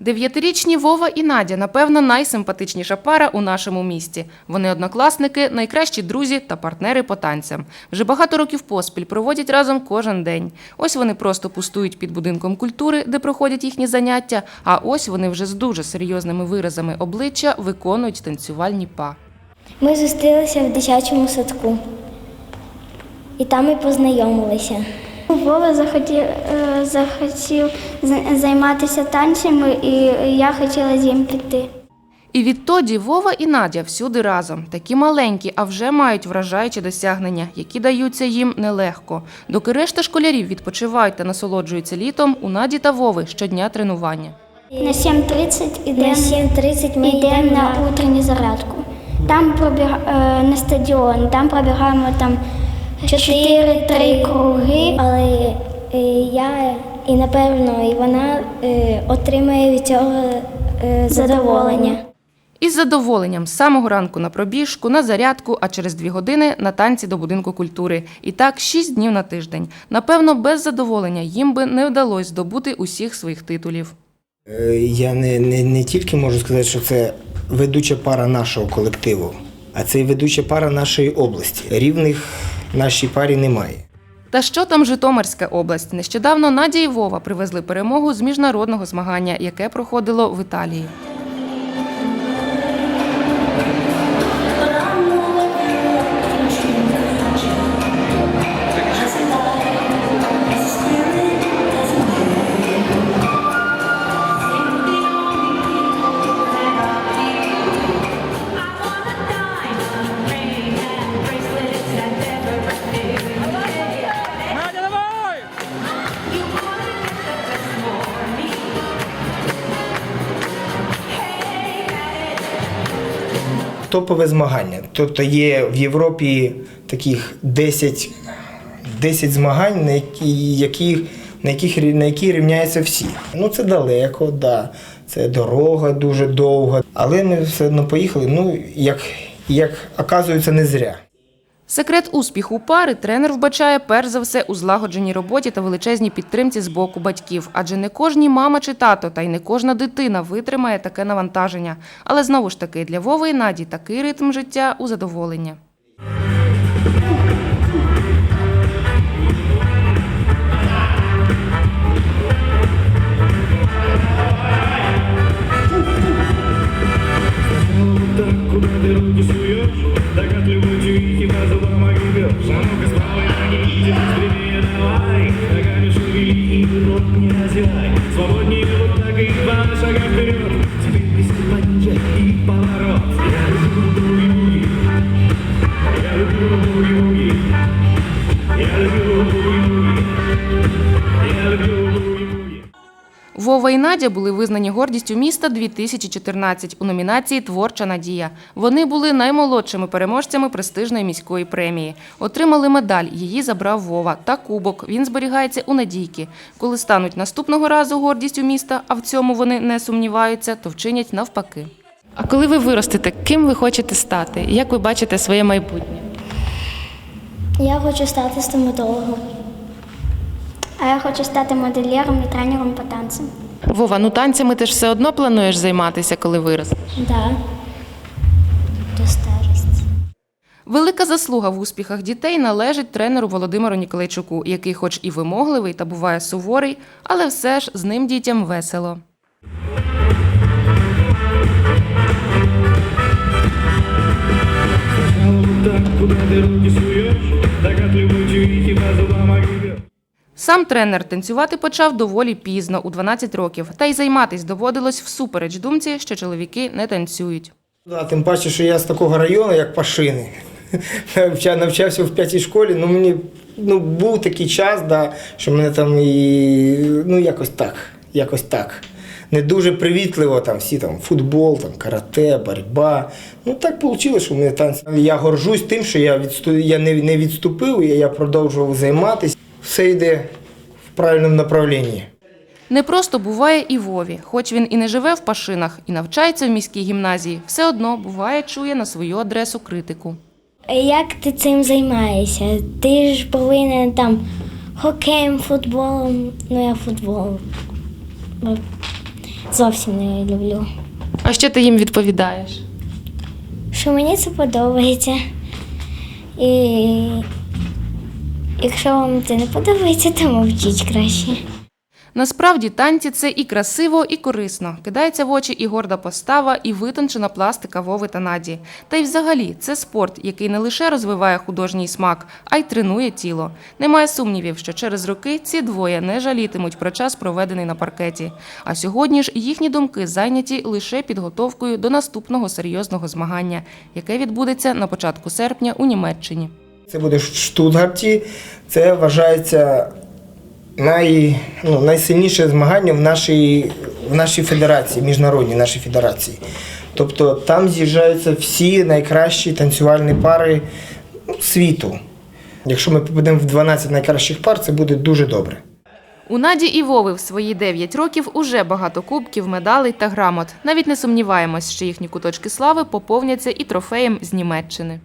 Дев'ятирічні Вова і Надя, напевно, найсимпатичніша пара у нашому місті. Вони однокласники, найкращі друзі та партнери по танцям. Вже багато років поспіль проводять разом кожен день. Ось вони просто пустують під будинком культури, де проходять їхні заняття. А ось вони вже з дуже серйозними виразами обличчя виконують танцювальні па. Ми зустрілися в дитячому садку. І там і познайомилися. Вова захотів, е, захотів займатися танцями, і я хотіла з ним піти. І відтоді Вова і Надя всюди разом. Такі маленькі, а вже мають вражаючі досягнення, які даються їм нелегко. Доки решта школярів відпочивають та насолоджуються літом, у Наді та Вови щодня тренування. На 7.30 йдемо, на 7.30 ми йдемо на утренню зарядку. Там пробіг, е, на стадіон, там пробігаємо там 4-3 круги, але е, я і напевно і вона е, отримає від цього е, задоволення. Із задоволенням з самого ранку на пробіжку, на зарядку, а через дві години на танці до будинку культури. І так шість днів на тиждень. Напевно, без задоволення їм би не вдалося здобути усіх своїх титулів. Я не, не, не тільки можу сказати, що це ведуча пара нашого колективу, а це і ведуча пара нашої області. Рівних нашій парі немає. Та що там Житомирська область? Нещодавно Надії Вова привезли перемогу з міжнародного змагання, яке проходило в Італії. Топове змагання. Тобто є в Європі таких 10, 10 змагань, на які, на, яких, на які рівняються всі. Ну це далеко, да. це дорога дуже довга. Але ми все одно поїхали. Ну, як, як оказується, не зря. Секрет успіху пари тренер вбачає перш за все у злагодженій роботі та величезній підтримці з боку батьків, адже не кожні мама чи тато, та й не кожна дитина витримає таке навантаження. Але знову ж таки для Вови і Наді такий ритм життя у задоволення. Зубам огребешь. А ну-ка, с правой ноги быстрее давай. Ногами и не разевай. Свободнее вот так и два шага вперед. Теперь без и поворот. Вова і Надя були визнані гордістю міста 2014 у номінації Творча надія. Вони були наймолодшими переможцями престижної міської премії. Отримали медаль. Її забрав Вова та кубок. Він зберігається у Надійки. Коли стануть наступного разу гордістю міста, а в цьому вони не сумніваються, то вчинять навпаки. А коли ви виростете, ким ви хочете стати? Як ви бачите своє майбутнє? Я хочу стати стоматологом. А я хочу стати модельєром і тренером по танцям. Вова, ну танцями ти ж все одно плануєш займатися, коли виростеш. Да. До старості. Велика заслуга в успіхах дітей належить тренеру Володимиру Ніколайчуку, який, хоч і вимогливий та буває суворий, але все ж з ним дітям весело. Так, куда ты руки суешь? Сам тренер танцювати почав доволі пізно, у 12 років, та й займатись доводилось всупереч думці, що чоловіки не танцюють. Да, тим паче, що я з такого району, як Пашини. Навчався в п'ятій школі, ну мені ну, був такий час, да, що мене там і ну якось так, якось так. Не дуже привітливо там всі там футбол, там карате, боротьба. Ну так вийшло, що в мене танці. Я горжусь тим, що я відсту... я не, не відступив, я, я продовжував займатися. Все йде в правильному направленні. Не просто буває і Вові, хоч він і не живе в пашинах і навчається в міській гімназії, все одно буває чує на свою адресу критику. Як ти цим займаєшся? Ти ж повинен там хокеєм, футболом, ну я футболом. зовсім не люблю. А що ти їм відповідаєш? Що мені це подобається. І якщо вам це не подобається, то мовчіть краще. Насправді танці це і красиво, і корисно. Кидається в очі і горда постава, і витончена пластика Вови та Наді. Та й взагалі це спорт, який не лише розвиває художній смак, а й тренує тіло. Немає сумнівів, що через роки ці двоє не жалітимуть про час, проведений на паркеті. А сьогодні ж їхні думки зайняті лише підготовкою до наступного серйозного змагання, яке відбудеться на початку серпня у Німеччині. Це буде в Штутгарті. Це вважається най, ну, найсильніше змагання в нашій, в нашій федерації, міжнародній нашій федерації. Тобто там з'їжджаються всі найкращі танцювальні пари ну, світу. Якщо ми попадемо в 12 найкращих пар, це буде дуже добре. У Наді і Вови в свої 9 років уже багато кубків, медалей та грамот. Навіть не сумніваємось, що їхні куточки слави поповняться і трофеєм з Німеччини.